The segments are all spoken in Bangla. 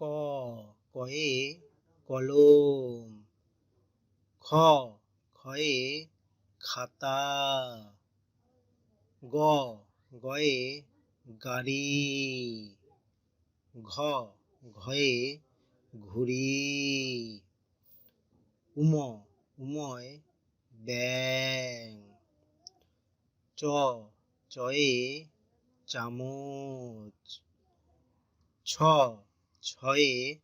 ক, কয়ে কলম, খ, খয়ে খাতা, গ, গয়ে গাড়ি, ঘ, ঘয়ে ঘুড়ি, উম, উময় ব্যাং, চ, চয়ে চামচ, ছ ছয়ে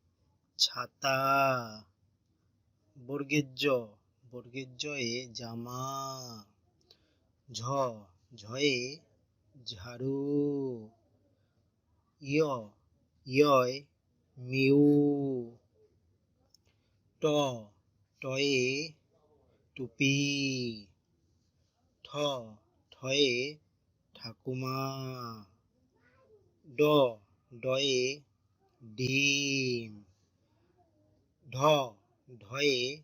ছাতা। বর্গের জ বর্গের জয়ে জামা। ঝ, ঝয়ে ঝাড়ু। ইয় ইয়য় মিউ। ট, টয়ে টুপি। ঠ, ঠয়ে ঠাকুমা। ড, ডয়ে ডিম। ঢ ঢয়ে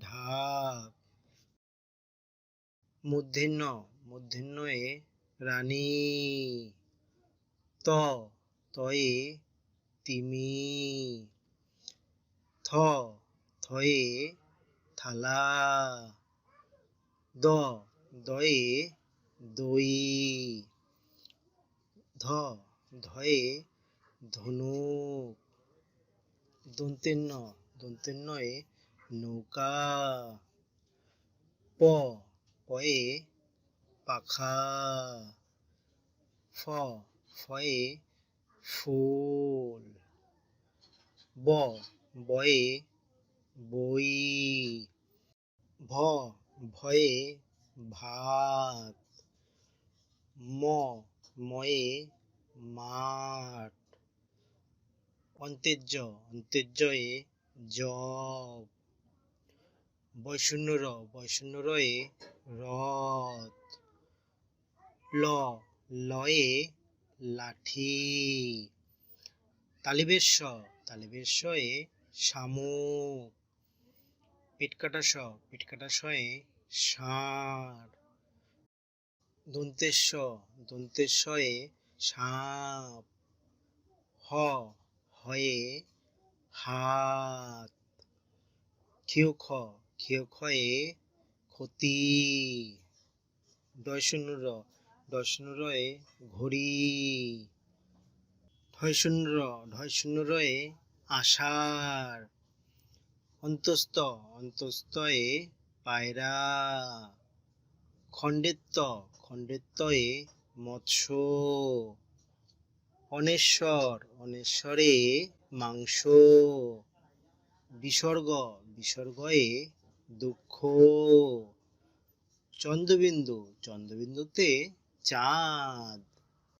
ঢাক মূর্ধন্য মূর্ধন্যয়ে রানী। ত, তয়ে তিমি। থ, থয়ে থালা। দ, দয়ে দই। ধ, ধয়ে ধনুক দন্তেন্ন, দন্তেন্নয়ে নৌকা। প, পয়ে পাখা। ফ, ফয়ে ফুল। ব, বয়ে বই। ভ, ভয়ে ভাত। ম, ময়ে অন্তেজ্য, অন্তেজ্যয়ে জব বৈষণ্য র বৈষণ্য রয়ে রথ। ল। লয়ে লাঠি। তালিবেশ তালিবেশয়ে শামুক। পেটকাটা স পেটকাটা শয়ে ষাঁড়। দন্তেশ্ব দন্তেশ্বয়ে সাপ। হ। হয়ে হাত ক্ষিয় খ ক্ষিয় খয়ে ক্ষতি। ডয় শূন্য র ডয় শূন্য রয়ে ঘড়ি। ঢয় শূন্য র ঢয় শূন্য রয়ে আষাঢ়। অন্তস্থ, অন্তস্থয়ে পায়রা। খণ্ডেত্ব খণ্ডেত্বয়ে মৎস্য। অনেশ্বর অনেশ্বরে মাংস। বিসর্গ বিসর্গয়ে দুঃখ। চন্দ্রবিন্দু চন্দ্রবিন্দুতে চাঁদ।